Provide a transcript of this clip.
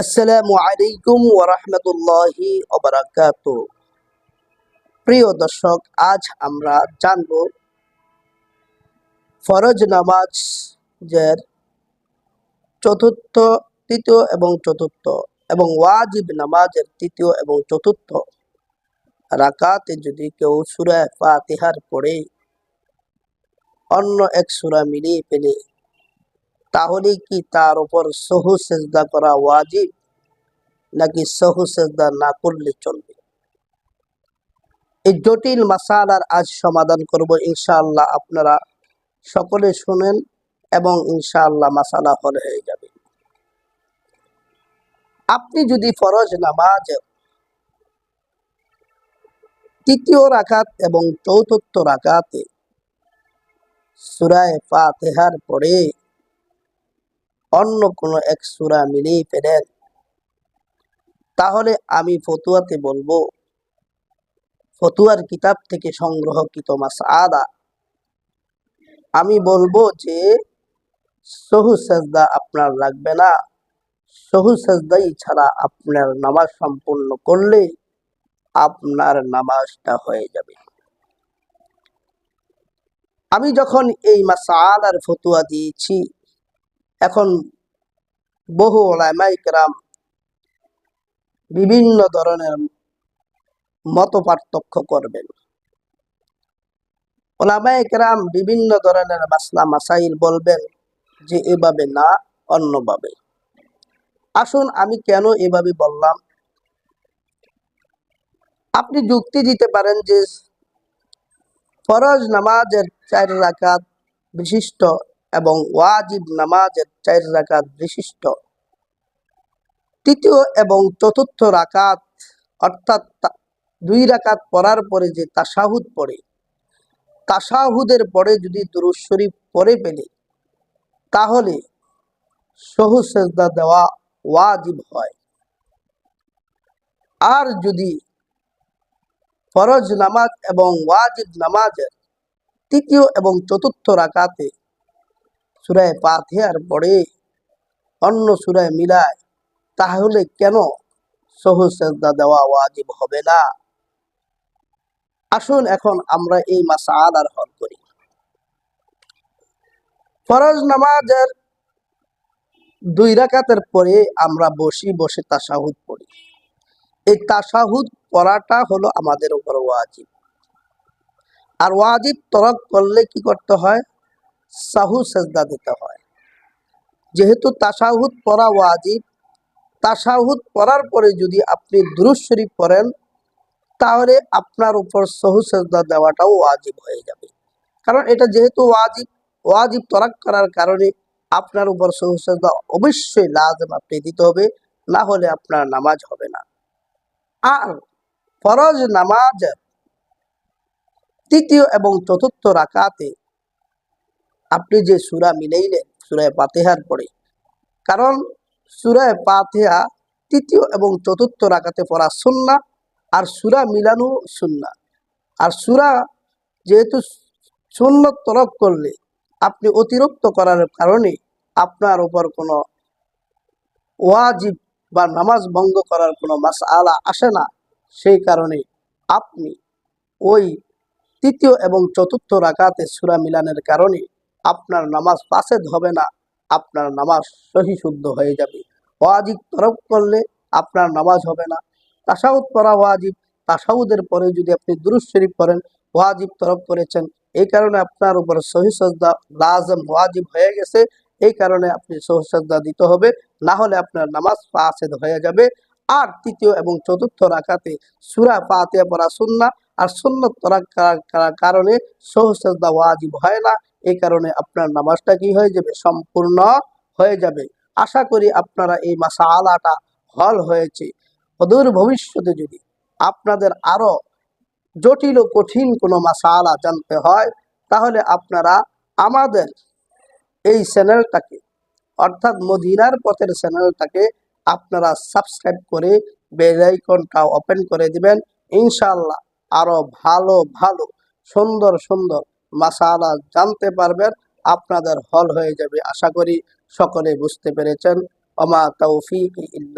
আসসালামু আলাইকুম ওরহমতুল্লাহি ওবরাকাত প্রিয় দর্শক, আজ আমরা জানব ফরজ নামাজের চতুর্থ, তৃতীয় এবং চতুর্থ এবং ওয়াজিব নামাজের তৃতীয় এবং চতুর্থ রাকাতে যদি কেউ সুরা ফাতিহার পড়ে, অন্য এক সুরা মিলিয়ে পেলে তাহলে কি তার উপর সহু সেজদা করা ওয়াজিব? নাকি সহু সেজদা না করলে চলবে? এই জটিল মাসালার আজ সমাধান করব ইনশাআল্লাহ আপনারা সকলে শুনেন এবং ইনশাআল্লাহ মাসালা হল হয়ে যাবে। আপনি যদি ফরজ নামাজ তৃতীয় রাকাত এবং চতুর্থ রাকাতে সুরায় ফাতেহার পরে অন্য কোনো এক সুরা মিলিয়ে ফেলেন। তাহলে আমি ফতুয়াতে বলব, ফতুয়ার কিতাব থেকে সংগ্রহকৃত মাসআদা। আমি বলব যে, সহু সেজদা আপনার লাগবে না। সহু সেজদাই ছাড়া আপনার নামাজ সম্পূর্ণ করলে আপনার নামাজটা হয়ে যাবে। আমি যখন এই মাসালার ফতুয়া দিয়েছি এখন বহু ওলামাইকরাম বিভিন্ন ধরনের মত পার্থক্য করবেন। ওলামাইকরাম বিভিন্ন ধরনের মাসলা, মাসাইল বলবেন যে এভাবে না, অন্যভাবে। আসুন আমি কেন এভাবে বললাম? আপনি যুক্তি দিতে পারেন যে ফরজ নামাজের চার রাকাত বিশিষ্ট এবং ওয়াজিব নামাজের চার রাকাত বিশিষ্ট। তৃতীয় এবং চতুর্থ রাকাত, অর্থাৎ দুই রাকাত পড়ার পরে যে তাসাহুদ পড়ে তাসাহুদের পরে যদি দুরুদ শরীফ পড়ে পেলে তাহলে সহু সেজদা দেওয়া ওয়াজিব হয়। আর যদি ফরজ নামাজ এবং ওয়াজিব নামাজের তৃতীয় এবং চতুর্থ রাকাতে সুরায় পাথেয়ার পরে অন্য সুরায় মিলায়, তাহলে কেন সহু সেজদা দেওয়া ওয়াজিব হবে না? আসুন এখন আমরা এই মাসালার হল করি। ফরজ নামাজের দুই রাকাতের পরে আমরা বসি, বসে তাসাহুদ পড়ি। এই তাসাহুদ পড়াটা হলো আমাদের উপর ওয়াজিব। আর ওয়াজিব তরক করলে কি করতে হয়? সাহু সেজদা দিতে হয়। যেহেতু তাসাহুদ পড়া ওয়াজিব, তাসাহুদ পড়ার পরে যদি আপনি দুরুজ শরীফ পড়েন, তাহলে আপনার উপর সহু সেজদা দেওয়াটাও ওয়াজিব হয়ে যাবে। কারণ এটা যেহেতু ওয়াজিব ওয়াজিব তরাক করার কারণে আপনার উপর সহু সেজদা অবশ্যই লাজম আপনি দিতে হবে, না হলে আপনার নামাজ হবে না। আর ফরজ নামাজের তৃতীয় এবং চতুর্থ রাকাতে আপনি যে সুরা মিলাইলেন সুরায় পাতেহার পরে, কারণ সুরায় পাতেহা তৃতীয় এবং চতুর্থ রাকাতে পড়া সুন্না আর সুরা মিলানো সুন্না আর সুরা যেহেতু শূন্য তরক করলে, আপনি অতিরিক্ত করার কারণে আপনার উপর কোনো ওয়াজিব বা নামাজ ভঙ্গ করার কোনো মাস আলা আসে না। সেই কারণে আপনি ওই তৃতীয় এবং চতুর্থ রাকাতে সুরা মিলানের কারণে আপনার নামাজ পাশেদ হবে না, আপনার নামাজ সহি শুদ্ধ হয়ে যাবে। ওয়াজিব তরফ করলে আপনার নামাজ হবে না। তাসাউদ পড়া ওয়াজিব, তাসাউদের পরে যদি আপনি দুরুজ শরীফ করেন ওয়াজিব তরফ করেছেন, এই কারণে আপনার উপর সহি সজদা লাজম ওয়াজিব হয়ে গেছে, এই কারণে আপনি সহি সজদা দিতে হবে, না হলে আপনার নামাজ পাশেদ হয়ে যাবে। আর তৃতীয় এবং চতুর্থ রাখাতে সুরা পাতিয়া পড়া সুন্না আর সুন্নত তরাক কারণে সহু সজদা ওয়াজিব হয় না। এই কারণে আপনার নামাজটা কি হয়ে যাবে? সম্পূর্ণ হয়ে যাবে। আশা করি আপনারা এই মাসা আলাটা হল হয়েছে। অদূর ভবিষ্যতে যদি আপনাদের আরও জটিল ও কঠিন কোনো মাসালা জানতে হয়, তাহলে আপনারা আমাদের এই চ্যানেলটাকে, অর্থাৎ মদিনার পথের চ্যানেলটাকে আপনারা সাবস্ক্রাইব করে বেল ওপেন করে দিবেন। ইনশাআল্লাহ। আরও ভালো ভালো, সুন্দর সুন্দর। মাসালা জানতে পারবেন, আপনাদের হল হয়ে যাবে। আশা করি সকলে বুঝতে পেরেছেন। অমা তৌফিক ইল্লা